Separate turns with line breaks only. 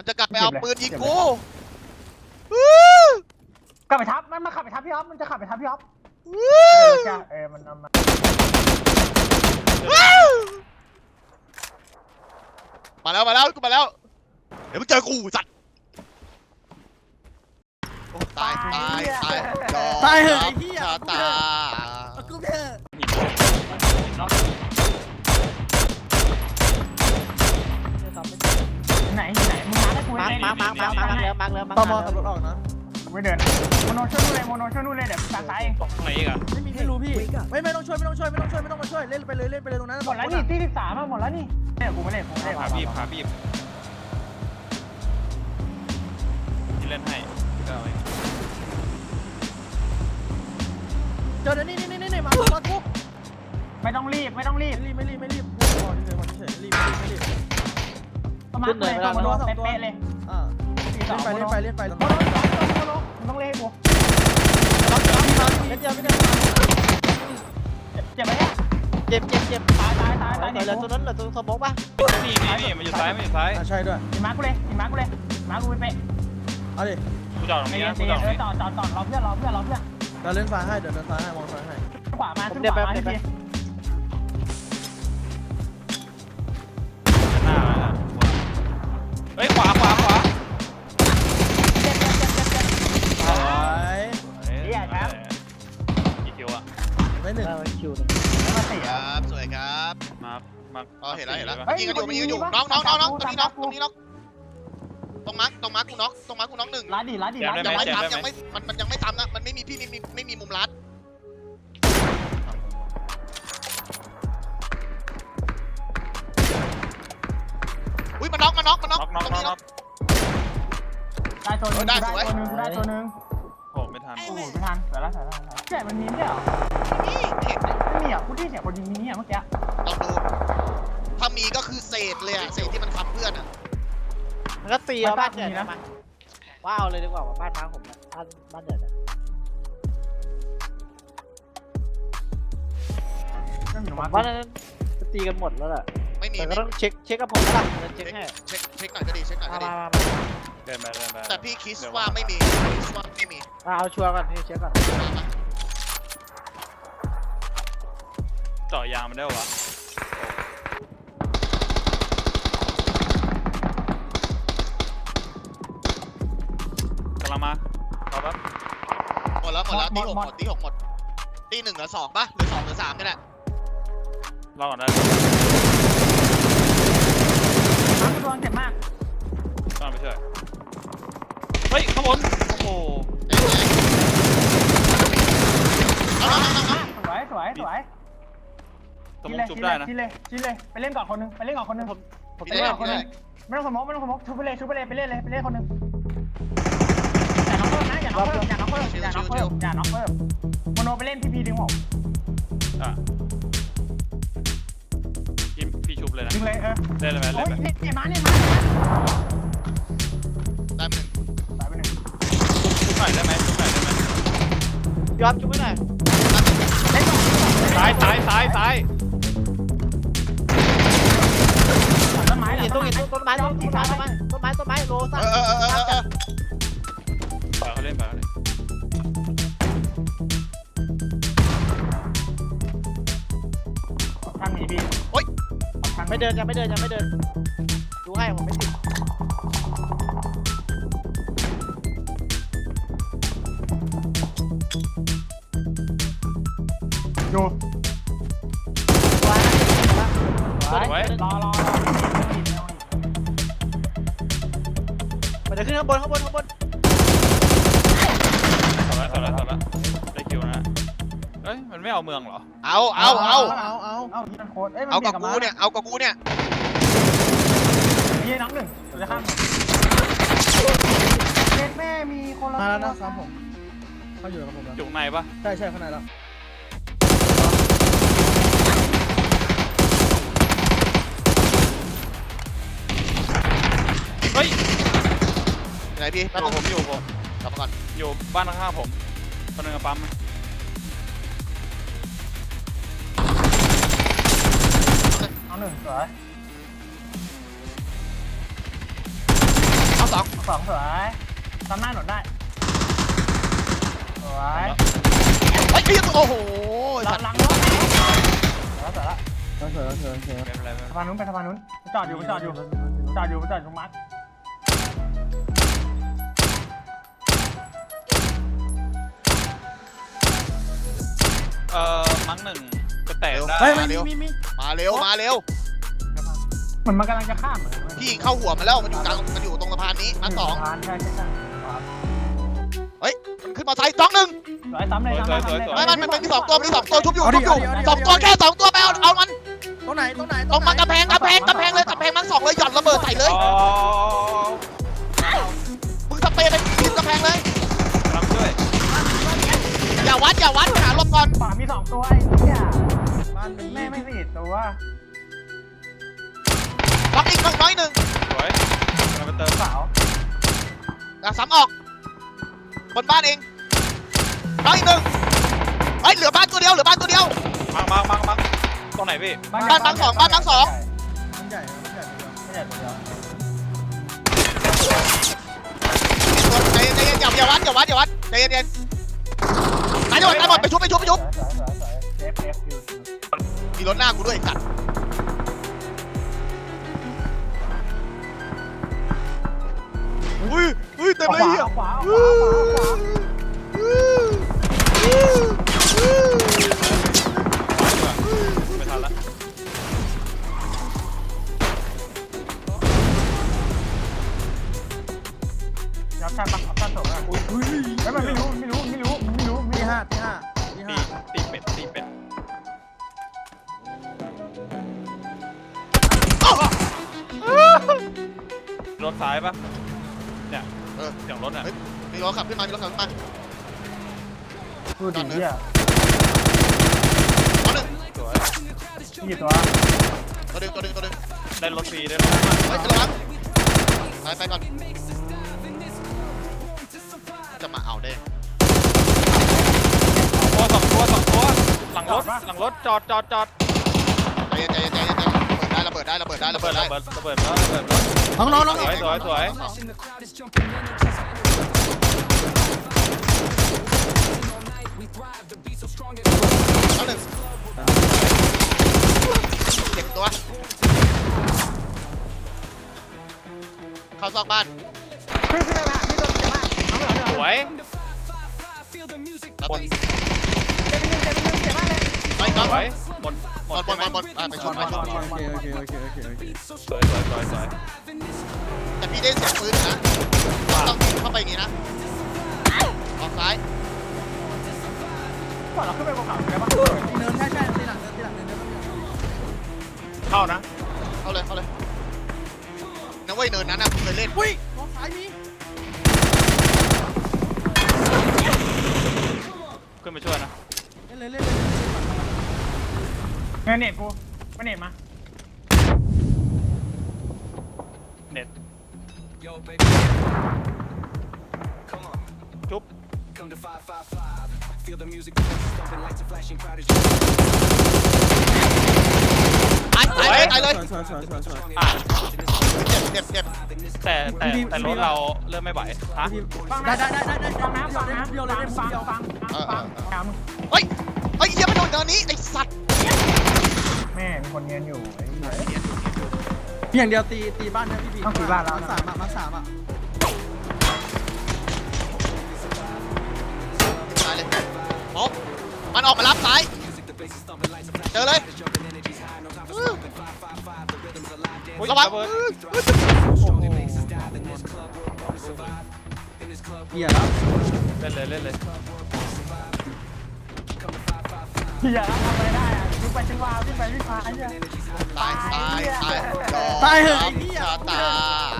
มันจะกลับไปเอาปืนยิงกู
กลับไปทับมันมาขับไปทับพี่อ๊อฟมันจะขับไปทับพี่อ๊อฟเออมันเอามา
มาแล้วมาแล้วกูมาแล้ว เดี๋ยวมึงเจอกูสัตว์โอ้ตายตายตายยอม
ตายเหอะไอ้เหี้ย
ชะตา
กูเถอะ
ไหนไหนมึงมาแล้วกู
มา ร์คมาร์คมาร์คมาร์คมาร์คเร็วมาร์คเร็วมาร์
ต
ค
ม
เร็ว
ขับรถออกนะ
ไม่เดินโมโนช่วยนู่นเลยโมโนช่วยนู่นเลยเดี๋ยวตาซ้ายเอง
ไหนอีกอะ
ไม่มีไม่รู้พี่ไม่ไม่ต้องช่วยไม่ต้องช่วยไม่ต้องช่วยไม่ต้องมาช่วยเล่นไปเลยเล่นไปเลยตรงนั้น
หมดแล้วนี่ที่สิบสามหมดแล้วนี่เนี่ยกูไม่เล่นกูไม่เล่น
ขาบีบขาบีบที่เล่นให้ก็เอาไว้
เจอเดี๋ยวนี่นี่นี่นี่มามากู
ไม่ต้องรีบไม่ต้องรีบ
ไม่รีบไม่รีบ
ประมาณเลยตัวโมโนเป๊ะเลย
อ่าเล่นไปเล่นไปเล่นไป
โมโนโมโนมึงต้องเล่นให้กู
เล่นเดียวไม่ได้
เจ็บไหมเนี่ย
เจ็บเจ็บเจ็บ
ตายตายตายตาย
เหลื
เดี๋
อ
ยว
ตัวนั้นเหลือตัวสมองป่ะ
นี่นี่นี่มันอยู่ซ้ายมันอยู่ซ้าย
อ่าใช่ด้วย
กินมาร์กูเลยกินมาร์กูเลยมาร์กูเป๊ะ
เอาดิ
กูจอดตรง
เดี๋
นี้
ยว
นะกู
เดี๋
จ
ย
อ
ว
ดตรงนี้
จอดจอดจอดรอเพื่อนรอเพื่อนรอเพื่อน
เราเล่นซ้ายให้ เดี๋ยวเดินซ้ายให้มองซ้ายให้
ขวามาขึ้นขวามาที
เฮ้ยขวาขวาขวา
สวย
กี่คิวอะ
ได้หนึ่ง
เออคิวหนึ่ง
มาสี่
ครับสวยครับ
มามา
อ๋อเห็นแล้วเห็นแล้ว
เฮ้ย
ยิงกันอยู่มันยิงกันอยู่น้องน้องน้องน้องตรงนี้น้องตรงนี้น้องตรงมาร์คตรงมาร์คกูน็อกตรงมาร์คกูน็อกหนึ่ง
ร้านดีร้านดีร้าน
ยัง
ดี
ไม่ซ้ำยังไม่มันมันยังไม่ซ้ำนะมันไม่มีพี่ไม่มีไม่มีมุมลัด ตั
วนึงได้ตัวนึงได้ตัวนึง
โอ้ไม่ทัน
โอ้โหไม่ทันเดี๋ยละเดี๋ยละเจ๊มันมีเนี่ยหรอ
นี่เห็น
ไม่มีอะกูได้เสียงคนยิงมินี่อะเมื่อกี้
ลองดู ถ้ามีก็คือเศษเลยอะเศษที่มันทำเพื่อนอะ
มันก็ตีเอาบ้านเดือดมาว้าวเลยดีกว่าว่าบ้านพังผมบ้านบ้านเดือด
ก็อยู่
ผมาว่านั้นตีกันหมดแล้วแหละ
ไม่มี
แต่ก็
ไม่
ต้องเช็คเช็คกับผมละเช็คให้
เช็คเช็คหน่อยก็ดีเช็คหน่อย
มา
ก็ดี
มามา
เดินไปเดินไป
แต่พี่คิดว่าไม่มีคิดว่าไม่มี
มาเอาชัวร์ก่อนพี่เช็คก่อน
เจาะยางมันได้วะกำลังมาเอาแป๊บ
หมดแล้วหมดแล้วตีหกหมดตีหกหมดตีหนึ่งหรือสองปะหรือสองหรือสามนี่แหละ
รอก่อนได้
น้ำตัวเจ็บมาก
ต้องไปช่วยเฮ้ยข้างบนโอ้โห
เอาเอาเอาเอา
สวยสวยสวย
สมองจุบได้นะ
ชิเลยชิเลยไปเล่นก่อนคนนึงไปเล่นก่อนคนนึง
ผม
ไปเล่นก่อนคนนึงไม่ต้องสมองไม่ต้องสมองชุบไปเลยชุบไปเลยไปเล่นเลยไปเล่นคนนึงอย่าน็อกเพิ่มนะอย่าน็อกเพิ่มอย่าน็อกเพิ่มอย่าน็อกเพิ่มอย่าน็อกเพิ่มโมโนไปเล่นพีพีดึงผม งเลยเออ
เล่นเลยไหม
โอ้
เล่น
ย
ไป
เนี่ยมาเนี่ยมา
ได้หนึ่ง
ตายไปหนึ่ง
ชุบหน่อยได้ไหมชุบหน่อยได้ไหม
ยอมจุ๊บไม่หน่อย
เล่นก่อน
ซ้ายซ้ายซ้ายซ้าย
ต้นไม้
เห็นต้นเห็นต้นไม้ต้นไม้ต้นไม้ต้นไม้ต้นไม้โล
เอ
ซ่า
อเออเออเออเออ
ปล่อยเขาเล่นไปเขาเล่น
ไม่เดินยังไม่เดินยังไม่เดิน ดูให้ผมไม่ติด
ดู
ว้า
ไว้รอรอรอ
มันจะขึ้นข้างบนข้างบนข้างบน
เอ้ยมันไม่เอาเมืองเหรอ
เอาเอาเอา
เอาเอา
เอาที่มันโค้ดเอ้ยมัน
เอา
เบี
กั
ย
บ
ดกับ
กู
มา
เนี่ย เอากับกูเนี่ย
นี่น้ำหนึ่งจะข้ามเด็ดแม่มีคนละ
มาแล้วนะซ้ำผมเขาอยู่กับผมแล้ว
อยู่ข้างในปะ
ใช่ใช่ข้างในแล้ว
เฮ้ย
ไหนพี่
อ
แป๊บ
ยู่
นึง
ผมอยู่ผม
กลับมาก่อน
อยู่บ้านข้างๆผมคนหนึงกับปั๊ม
เอาหนึ่งสวยสองสวยทำหน้าหนุนได้สวย
เฮ้ยเฮ้ยโอ้โห
หลั
สั
ง
ตว์
หลังรถแล้วเสร็จแล้ว
เออเออเออเออ
ไม่เป็นไรไม่เป็นไร
สะพานนู้นไปสะพานนู้นจอดอยู่จอดอยู่จอดอยู่จอดอยู่มาร์ค
เอ่อมั้งหนึ่งจะแตกได้
เฮ้ย
มา
มี
เร็ว
มีมี
มาเร็วมาเร็ว
เห มือนมันกำลังจะข้ามเหมือนกัน
พี่ยิงเข้าหัวมันแล้วมันอยู่กลางมันอยู่ตรงสะพานนี้มาสอง
สะพานใช่ใช่ใช่
มันขึ้นมาใส่สองหนึ่ง
สวยซ้ำเลยซ้ำเลยซ้ำเลย
ไม่มันมันมีสองตัวมีสองตัวชุบอยู่ชุบอยู่สองตัวแค่สองตัวไปเอาเอามัน
ตรงไหนตรงไหน
ตรงมากระแพงกระแพงกระแพงเลยกระแพงมันสองเลยหย่อนระเบิดใส่เลย
อ๋อ
มึงสเปรย์ไปยิงกระแพงเลย
กำลังช่วย
อย่าวัดอย่าวัดหาลมก่อน
ขวามีสองตัวไอ้เหี้ย
บ้านมี
แม่ไม่สี่ตัว
ล็อกอีกน้อยหนึ่ง
สวยกำลังไปเติม
สาว
อะซ้ำออก บนบ้านเองน้อยอีกหนึ่งเฮ้ยเหลือบ้านตัวเดียวเหลือบ้านตัวเดียว
มังมังมังมังตรงไหนพี่
บ้านบางสองบ้านบางสอง
มันใหญ่มันใหญ่
ไม่ใช่ตัวเดียว
ใจเย็นใจเย็นอย่าอย่าวัดอย่าวัดอย่าวัดใจเย็นเย็นตายหมดตายหมดไปชุบไปชุบไปชุบ
สวยสวยสวยเซฟเซฟคิว
มีรถหน้ากูด้วยไอ้สัตว์ อุ้ยอุ้ยเต็ม
ข
เลย
วา
เหี้ย
ขวาขวาขวาขวา
ไม่ทันละ
รับชันปะรับชันส่งเลยอุ้ยแล้วมันไม่รู้ไม่รู้ไม่รู้ไม่รู้ไม่
ที่
รู้
ห้าที่ห้าที่
ตี
ห้า
ตีเป็ดตีเป็ดรถซ้ายปะ เนี่ย
เออ
เสียงรถอะ
มีรถขับขึ้นมา มีรถขับขึ้นมา
พูดถึงเหี้ย
ตัวหนึ่ง
สวย
กี่ตัว
ตัวหนึ่งตัวหนึ่งตัวหนึ่ง
ได้รถฟรีได้รถ
เฮ้ยจะระวังไปไปก่อน จะมาเอาได้
ตัวสองตัวสองตัวหลังรถหลังรถจอดจอดจอด
ใจเย็นใจเย็นใจเย็น ได้ระเบิดได้ระ
ระ
เบิ
เบิ
ด
ด
ได้
ระเบิดระเบิดแล้วระเบิดแล้ว
น้องน้องน้อง
สวยสวยสวย
ตัวหนึ่งเจ็บตัว เข้าซอกบ้าน
ขึ้นขึ้นมาพี่ตัวเจ็บมากน้องเหลือเหลือ
สวย
แล้วบน
เจ็บไปหนึ่งเจ็บไปหนึ่งเจ็บมากเลย
ไปก่อน
สวยหมด หม
บ
ด
นบนบนบอะไปชนไปชน
โอเคโอเคโอเคโอเคโอเค
สวยสวยสวยสวย
แต่พี่ได้เสียงปืนนะต้องเข้าไปอย่างงี้นะออกซ้าย
ก่อนเราขึ้นไปบนเขาได้ปะ
ตีเนินใช่ใช่ตีหลังเนินตีหลังเนินเนิน
เข้านะ
เข้าเลยเข้าเลยนะเว้ยเนินนั้นนะผมเคยเล่น
อุ้ยมองซ้ายมี
ขึ้นไปช่วยนะ
เล่นเลยเล่นเลย
งินเน็ตกูไม่เน็ตมา
เน็ต
Yo, baby. Come on.
Chúc.
Come to 555. Feel the music thumping lights are flashing, crowd is
ตายตายเลยตายเลย
สวยสวยสวยสวย
อะ
เจ็บเจ็บเจ็บ
แต่แต่แต่รถเราเริ่มไม่ไหวฮะ
ฟัง
ได้
นะ
ได้ได้ได้
ฟังนะฟังนะ
เดียวเลย
ฟัง
เดียว
ฟังฟังฟัง
เฮ้ยเฮ้ยเหี้ยังไม่โดนเนินนี้ไอ้สัตว์
แม่มีคนเงียนอยู่ไอ้เหี้ย
เพียงเดียวตีตีบ้านนะพี่บี
ต้องตีบ้านแล้ว
สามอะมาสามอะ
ตายเลยโอ้มันออกมารับซ้าย เจอเลย
อุ๊ย
ระวัง
เบิด
เกียร์แล้ว
เล่นเลยเล่นเลย
เหี้ยแล้วทำอะไรได้อะวิ่ง ไปชิงวาวิ่งไปวิ่งมาไอ้เหี้ย
ตายตายตาย
ตายเหอะไอ้เหี้ย
ชาตาย